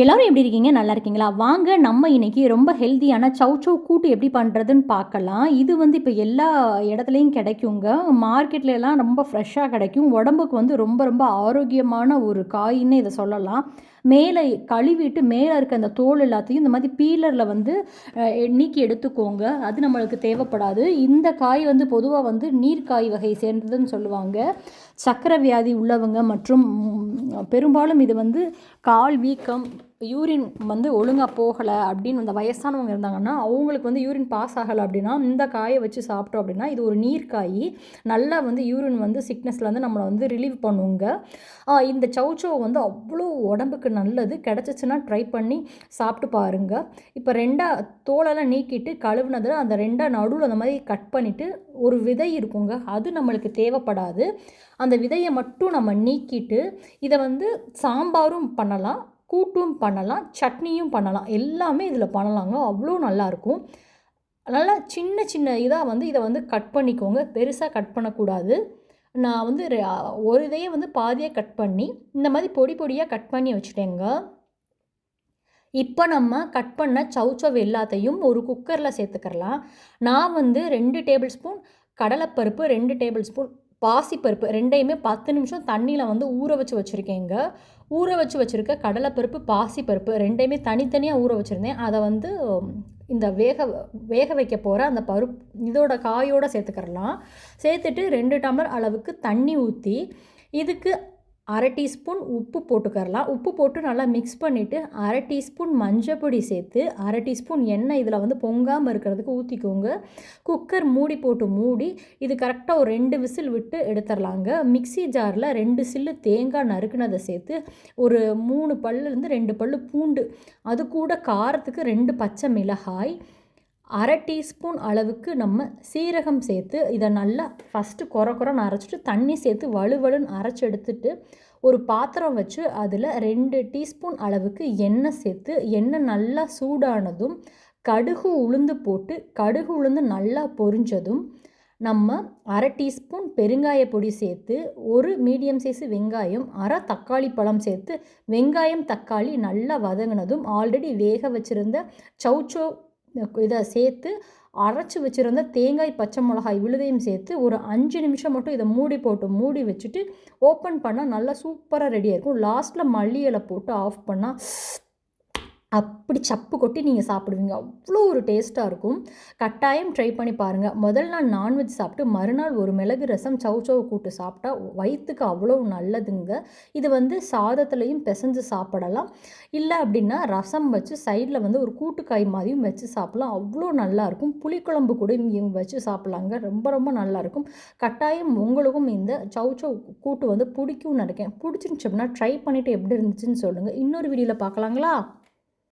எல்லாரும் எப்படி இருக்கீங்க? நல்லா இருக்கீங்களா? வாங்க நம்ம இன்னைக்கு ரொம்ப ஹெல்த்தியான சௌச்சௌ கூட்டு எப்படி பண்ணுறதுன்னு பார்க்கலாம். இது வந்து இப்போ எல்லா இடத்துலையும் கிடைக்குங்க. மார்க்கெட்ல எல்லாம் ரொம்ப ஃப்ரெஷ்ஷாக கிடைக்கும். உடம்புக்கு வந்து ரொம்ப ரொம்ப ஆரோக்கியமான ஒரு காயின்னு இதை சொல்லலாம். மேலே கழுவிட்டு மேலே இருக்க அந்த தோல் எல்லாத்தையும் இந்த மாதிரி பீலரில் வந்து நீக்கி எடுத்துக்கோங்க. அது நம்மளுக்கு தேவைப்படாது. இந்த காய் வந்து பொதுவாக வந்து நீர்க்காய் வகை சேர்ந்ததுன்னு சொல்லுவாங்க. சக்கரை வியாதி உள்ளவங்க மற்றும் பெரும்பாலும் இது வந்து கால் வீக்கம் யூரின் வந்து ஒழுங்காக போகலை அப்படின்னு அந்த வயசானவங்க இருந்தாங்கன்னா அவங்களுக்கு வந்து யூரின் பாஸ் ஆகலை அப்படின்னா இந்த காயை வச்சு சாப்பிட்டோம் அப்படின்னா இது ஒரு நீர்க்காய். நல்லா வந்து யூரின் வந்து சிக்னஸ்லேருந்து நம்மளை வந்து ரிலீவ் பண்ணுவோங்க இந்த சௌச்சோ வந்து அவ்வளோ உடம்புக்கு நல்லது. கிடச்சிச்சின்னா ட்ரை பண்ணி சாப்பிட்டு பாருங்க. இப்போ ரெண்டா தோலெல்லாம் நீக்கிட்டு கழுவுனதில் அந்த ரெண்டா நடுவில் அந்த மாதிரி கட் பண்ணிவிட்டு ஒரு விதை இருக்குங்க. அது நம்மளுக்கு தேவைப்படாது. அந்த விதையை மட்டும் நம்ம நீக்கிட்டு இதை வந்து சாம்பாரும் பண்ணலாம். கூட்டும் பண்ணலாம் சட்னியும் பண்ணலாம். எல்லாமே இதில் பண்ணலாங்க. அவ்வளோ நல்லாயிருக்கும். நல்லா சின்ன சின்ன இதாக வந்து இதை வந்து கட் பண்ணிக்கோங்க. பெருசாக கட் பண்ணக்கூடாது. நான் வந்து ஒரு இதையே வந்து பாதியாக கட் பண்ணி இந்த மாதிரி பொடி பொடியாக கட் பண்ணி வச்சுட்டேங்க. இப்போ நம்ம கட் பண்ண சவுச்சவ் எல்லாத்தையும் ஒரு குக்கரில் சேர்த்துக்கிறலாம். நான் வந்து ரெண்டு டேபிள் ஸ்பூன் கடலைப்பருப்பு ரெண்டு டேபிள் ஸ்பூன் பாசிப்பருப்பு ரெண்டையுமே பத்து நிமிஷம் தண்ணியில் வந்து ஊற வச்சு வச்சுருக்கேங்க ஊற வச்சு வச்சுருக்க கடலைப்பருப்பு பாசிப்பருப்பு ரெண்டையுமே தனித்தனியாக ஊற வச்சுருந்தேன். அதை வந்து இந்த வேக வேக வைக்க போகிற அந்த பருப்பு இதோட காயோடு சேர்த்துக்கிறலாம். சேர்த்துட்டு ரெண்டு டம்ளர் அளவுக்கு தண்ணி ஊற்றி இதுக்கு அரை டீஸ்பூன் உப்பு போட்டுக்கரலாம் உப்பு போட்டு நல்லா மிக்ஸ் பண்ணிவிட்டு அரை டீஸ்பூன் மஞ்சப்பொடி சேர்த்து அரை டீஸ்பூன் எண்ணெய் இதில் வந்து பொங்காமல் இருக்கிறதுக்கு ஊற்றிக்கோங்க குக்கர் மூடி போட்டு மூடி இது கரெக்டாக ஒரு ரெண்டு விசில் விட்டு எடுத்துடலாங்க. மிக்ஸி ஜாரில் ரெண்டு சில்லு தேங்காய் நறுக்குனதை சேர்த்து ஒரு மூணு பல்லுலேருந்து ரெண்டு பல்லு பூண்டு. அது கூட காரத்துக்கு ரெண்டு பச்சை மிளகாய் அரை டீஸ்பூன் அளவுக்கு நம்ம சீரகம் சேர்த்து இதை நல்லா ஃபஸ்ட்டு குறை குறைன்னு அரைச்சிட்டு தண்ணி சேர்த்து வலுவலுன்னு அரைச்சி எடுத்துட்டு ஒரு பாத்திரம் வச்சு அதில் ரெண்டு டீஸ்பூன் அளவுக்கு எண்ணெய் சேர்த்து எண்ணெய் நல்லா சூடானதும் கடுகு உளுந்து போட்டு கடுகு உளுந்து நல்லா பொரிஞ்சதும் நம்ம அரை டீஸ்பூன் பெருங்காய பொடி சேர்த்து ஒரு மீடியம் சைஸ் வெங்காயம் அரை தக்காளி பழம் சேர்த்து வெங்காயம் தக்காளி நல்லா வதங்கினதும் ஆல்ரெடி வேக வச்சுருந்த சௌச்சோ இதை சேர்த்து அரைச்சி வச்சுருந்த தேங்காய் பச்சை மிளகாய் விழுதையும் சேர்த்து ஒரு அஞ்சு நிமிஷம் மட்டும் இதை மூடி போட்டு மூடி வச்சுட்டு ஓப்பன் பண்ணால் நல்லா சூப்பராக ரெடியாக இருக்கும். லாஸ்ட்டில் மல்லி இலை போட்டு ஆஃப் பண்ணால் அப்படி சப்பு கொட்டி நீங்கள் சாப்பிடுவீங்க. அவ்வளோ ஒரு டேஸ்ட்டாக இருக்கும். கட்டாயம் ட்ரை பண்ணி பாருங்கள் முதல் நாள் நான்வெஜ் சாப்பிட்டு மறுநாள் ஒரு மிளகு ரசம் சௌச்சௌ கூட்டு சாப்பிட்டா வயிற்றுக்கு அவ்வளோ நல்லதுங்க. இது வந்து சாதத்துலேயும் பிசைஞ்சு சாப்பிடலாம். இல்லை அப்படின்னா ரசம் வச்சு சைடில் வந்து ஒரு கூட்டுக்காய் மாதிரியும் வச்சு சாப்பிடலாம். அவ்வளோ நல்லாயிருக்கும் புளிக்குழம்பு கூட இங்கே வச்சு சாப்பிட்லாங்க. ரொம்ப ரொம்ப நல்லாயிருக்கும் கட்டாயம் உங்களுக்கும் இந்த சௌச்சௌ கூட்டு வந்து பிடிக்கும்னு இருக்கேன் பிடிச்சிருந்துச்சு அப்படின்னா ட்ரை பண்ணிவிட்டு எப்படி இருந்துச்சுன்னு சொல்லுங்கள் இன்னொரு வீடியோவில் பார்க்கலாங்களா?